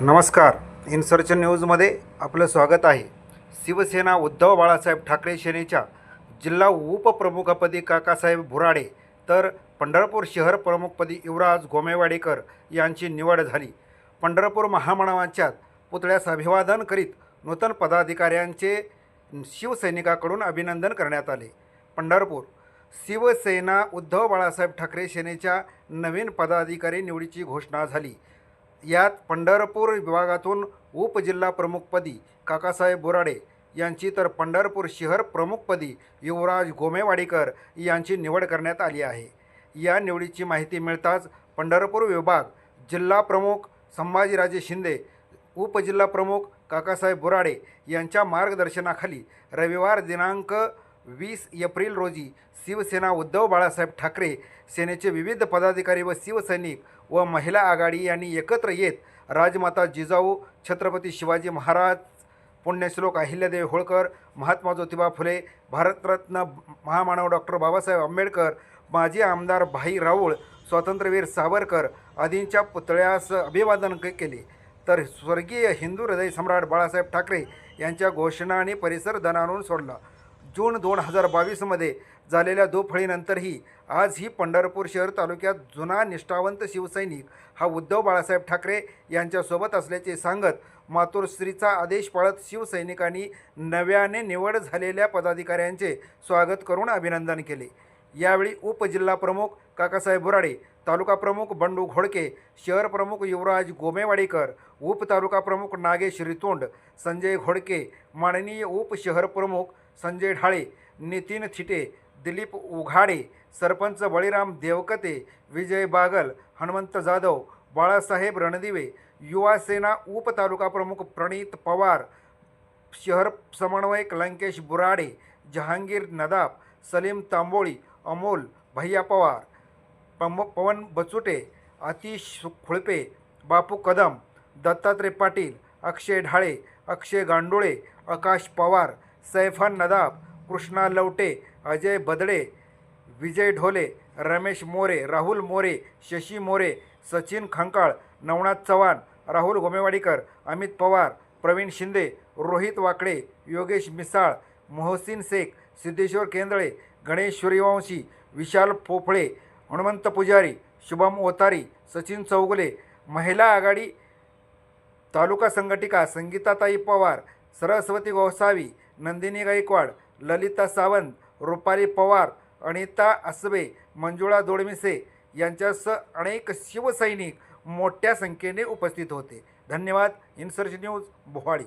नमस्कार. इन्सर्च न्यूजमध्ये आपलं स्वागत आहे. शिवसेना उद्धव बाळासाहेब ठाकरे सेनेच्या जिल्हा उपप्रमुखपदी काकासाहेब भुराडे तर पंढरपूर शहर प्रमुखपदी युवराज गोमेवाडेकर यांची निवड झाली. पंढरपूर महामंडळाच्या पुतळ्यास अभिवादन करीत नूतन पदाधिकाऱ्यांचे शिवसैनिकाकडून अभिनंदन करण्यात आले. पंढरपूर शिवसेना उद्धव बाळासाहेब ठाकरे सेनेच्या नवीन पदाधिकारी निवडीची घोषणा झाली. यात पंढरपूर विभागातून उपजिल्हा प्रमुखपदी काकासाहेब बोराडे यांची तर पंढरपूर शहर प्रमुखपदी युवराज गोमेवाडीकर यांची निवड करण्यात आली आहे. या निवडीची माहिती मिळताच पंढरपूर विभाग जिल्हा प्रमुख संभाजीराजे शिंदे उपजिल्हा प्रमुख काकासाहेब बोराडे यांच्या मार्गदर्शनाखाली रविवार दिनांक वीस एप्रिल रोजी शिवसेना उद्धव बाळासाहेब ठाकरे सेनेचे विविध पदाधिकारी व शिवसैनिक व महिला आघाडी यांनी एकत्र येत राजमाता जिजाऊ छत्रपती शिवाजी महाराज पुण्यश्लोक अहिल्यादेवी होळकर महात्मा ज्योतिबा फुले भारतरत्न महामानव डॉक्टर बाबासाहेब आंबेडकर माजी आमदार भाई राऊळ स्वातंत्र्यवीर सावरकर आदींच्या पुतळ्यास अभिवादन केले. तर स्वर्गीय हिंदू हृदय सम्राट बाळासाहेब ठाकरे यांच्या घोषणा आणि परिसर दणानून सोडला. जून दोन हजार बावीसमध्ये झालेल्या दुफळीनंतरही आजही पंढरपूर शहर तालुक्यात जुना निष्ठावंत शिवसैनिक हा उद्धव बाळासाहेब ठाकरे यांच्यासोबत असल्याचे सांगत मातोश्रीचा आदेश पाळत शिवसैनिकांनी नव्याने निवड झालेल्या पदाधिकाऱ्यांचे स्वागत करून अभिनंदन केले. यावेळी उपजिल्हाप्रमुख काकासाहेब बोराडे तालुका प्रमुख बंडू घोडके शहर प्रमुख युवराज गोमेवाडीकर उपतालुका प्रमुख नागेश रितोंड संजय घोडके माननीय उपशहर प्रमुख संजय ढाळे नितीन थिटे दिलीप उघाडे सरपंच बळीराम देवकते विजय बागल हनुमंत जाधव बाळासाहेब रणदिवे युवासेना उपतालुका प्रमुख प्रणित पवार शहर समन्वयक लंकेश बुराडे जहांगीर नदाब सलीम तांबोळी अमोल भैया पवार पम पवन बचुटे आतिश खुळपे बापू कदम दत्तात्रय पाटील अक्षय ढाळे अक्षय गांडोळे आकाश पवार सैफान नदाब कृष्णा लवटे अजय बदडे विजय ढोले रमेश मोरे राहुल मोरे शशी मोरे सचिन खंकाळ नवनाथ चव्हाण राहुल गोमेवाडीकर अमित पवार प्रवीण शिंदे रोहित वाकडे योगेश मिसाळ मोहसिन शेख सिद्धेश्वर केंदळे गणेश सूर्यवंशी विशाल पोफळे हनुमंत पुजारी शुभम ओतारी सचिन चौगुले महिला आघाडी तालुका संघटिका संगीताताई पवार सरस्वती गोसावी नंदिनी गायकवाड ललिता सावंत रुपाली पवार अनिता असबे मंजुळा दोडमिसे यांच्यासह अनेक शिवसैनिक मोठ्या संख्येने उपस्थित होते. धन्यवाद. इन्सर्च न्यूज भोवाळी